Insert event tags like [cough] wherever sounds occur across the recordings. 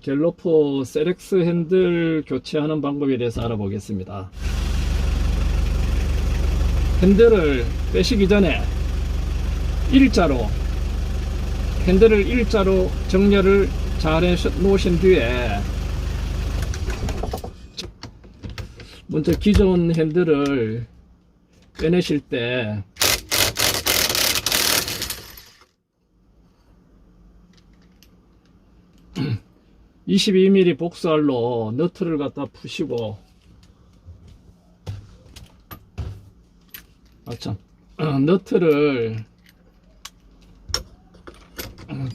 갤로포 셀렉스 핸들 교체하는 방법에 대해서 알아보겠습니다. 핸들을 빼시기 전에 일자로 핸들을 일자로 정렬을 잘 해 놓으신 뒤에 먼저 기존 핸들을 빼내실 때 22mm 복사알로 너트를 갖다 푸시고. 아참. 어, [clears throat] 너트를. 어,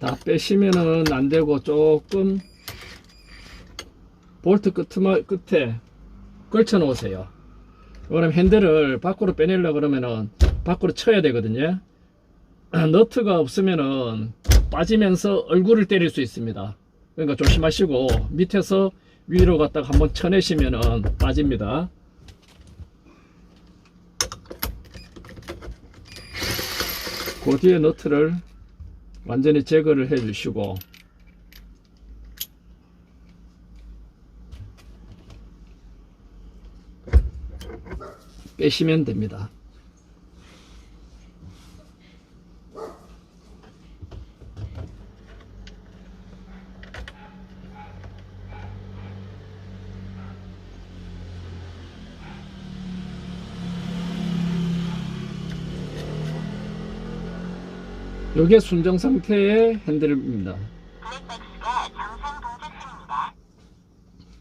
다 빼시면은 안 되고 조금 볼트 끝에, 끝에 걸쳐 놓으세요. 그럼 핸들을 밖으로 빼내려 그러면은 밖으로 쳐야 되거든요. [clears throat] 너트가 없으면은 빠지면서 얼굴을 때릴 수 있습니다. 그러니까 조심하시고 밑에서 위로 갖다가 한번 쳐내시면은 빠집니다. 그 뒤에 너트를 완전히 제거를 해 주시고 빼시면 됩니다. 이게 순정 상태의 핸들입니다.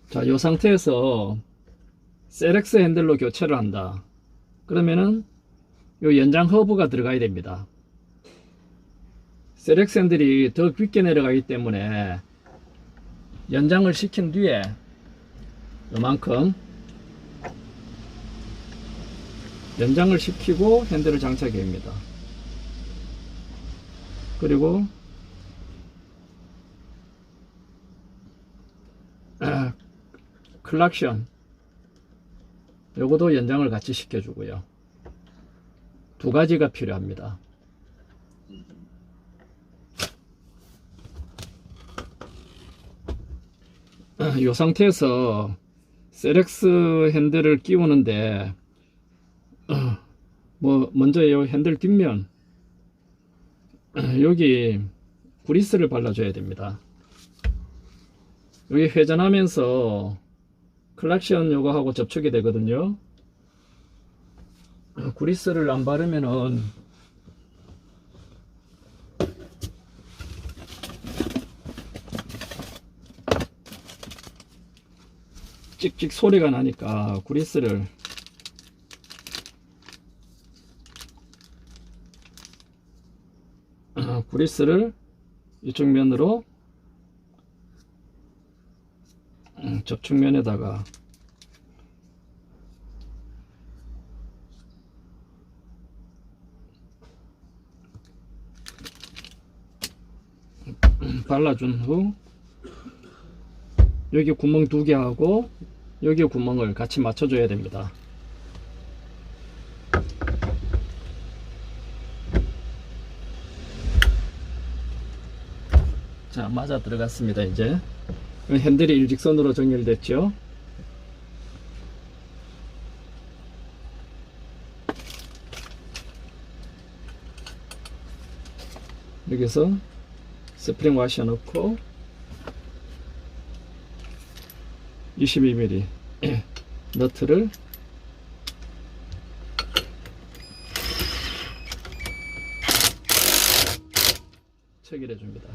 자, 이 상태에서 셀렉스 핸들로 교체를 한다. 그러면은 요 연장 허브가 들어가야 됩니다. 셀렉스 핸들이 더 깊게 내려가기 때문에 연장을 시킨 뒤에 요만큼 연장을 시키고 핸들을 장착해야 합니다. 그리고 아, 클락션. 요것도 연장을 같이 시켜주고요. 두 가지가 필요합니다. 이 상태에서 셀렉스 핸들을 끼우는데 어, 뭐 먼저 이 핸들 뒷면 [clears throat] 여기 구리스를 발라줘야 됩니다. 여기 회전하면서 클락션 요거하고 접촉이 되거든요. [clears throat] 구리스를 안 바르면은 찍찍 소리가 나니까 구리스를 어, 구리스를 이쪽 면으로 음, 접촉면에다가 발라준 후 여기 구멍 두 개 하고 여기 구멍을 같이 맞춰줘야 됩니다. 자 맞아 들어갔습니다 이제. 핸들이 일직선으로 정렬됐죠? 여기서 스프링 와셔 넣고 22mm [clears throat] 너트를 체결해 줍니다.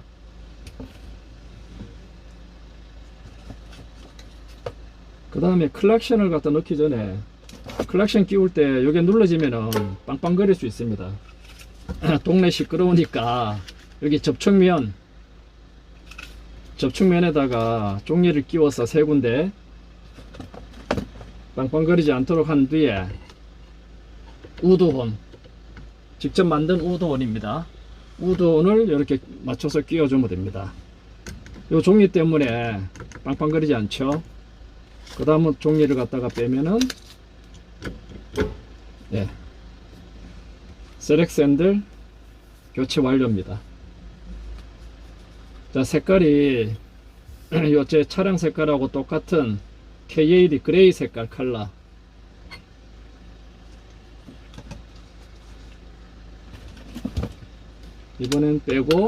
그 다음에 클락션을 갖다 넣기 전에 클락션 끼울 때 여기 눌러지면은 빵빵거릴 수 있습니다. [clears throat] 동네 시끄러우니까 여기 접촉면 접촉면에다가 종이를 끼워서 세 군데 빵빵거리지 않도록 한 뒤에 우드혼 직접 만든 우드혼입니다. 우드혼을 이렇게 맞춰서 끼워주면 됩니다. 이 종이 때문에 빵빵거리지 않죠. 그 다음은 종이를 갖다가 빼면은 네. 셀렉스 핸들 교체 완료입니다. 자, 색깔이 [clears throat] 요제 차량 색깔하고 똑같은 KAD 그레이 색깔 컬러. 이번엔 빼고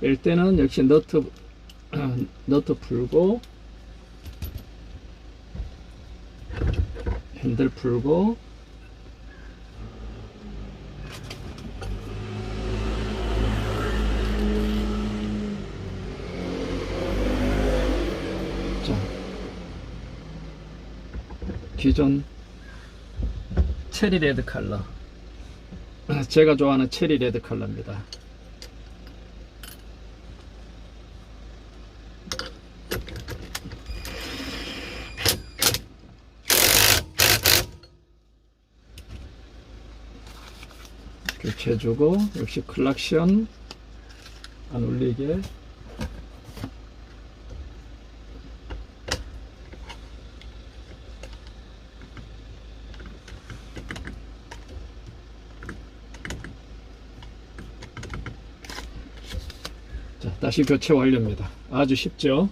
뺄 때는 역시 너트 [clears throat] 너트 풀고 핸들 풀고 자 기존 체리 레드 컬러. [clears throat] 제가 좋아하는 체리 레드 컬러입니다 교체해주고 역시 클락션. 안 울리게. 자 다시 교체 완료입니다. 아주 쉽죠?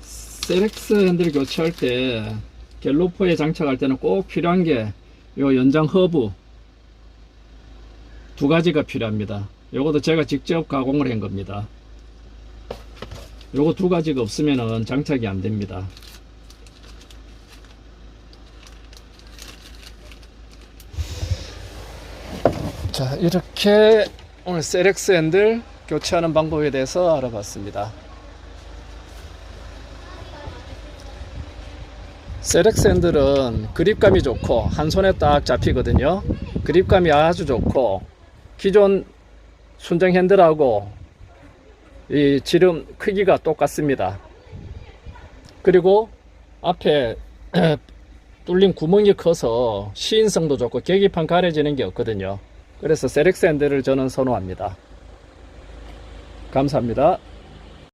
세렉스 핸들 교체할 때 갤로퍼에 장착할 때는 꼭 필요한 게요 연장 허브 두 가지가 필요합니다. 요것도 제가 직접 가공을 한 겁니다. 요거 두 가지가 없으면은 장착이 안 됩니다. 자, 이렇게 오늘 세렉스 핸들 교체하는 방법에 대해서 알아봤습니다. 세렉스 핸들은 그립감이 좋고 한 손에 딱 잡히거든요. 그립감이 아주 좋고 기존 순정 핸들하고 이 지름 크기가 똑같습니다. 그리고 앞에 [clears throat] 뚫린 구멍이 커서 시인성도 좋고 계기판 가려지는 게 없거든요. 그래서 세렉스 핸들을 저는 선호합니다. 감사합니다.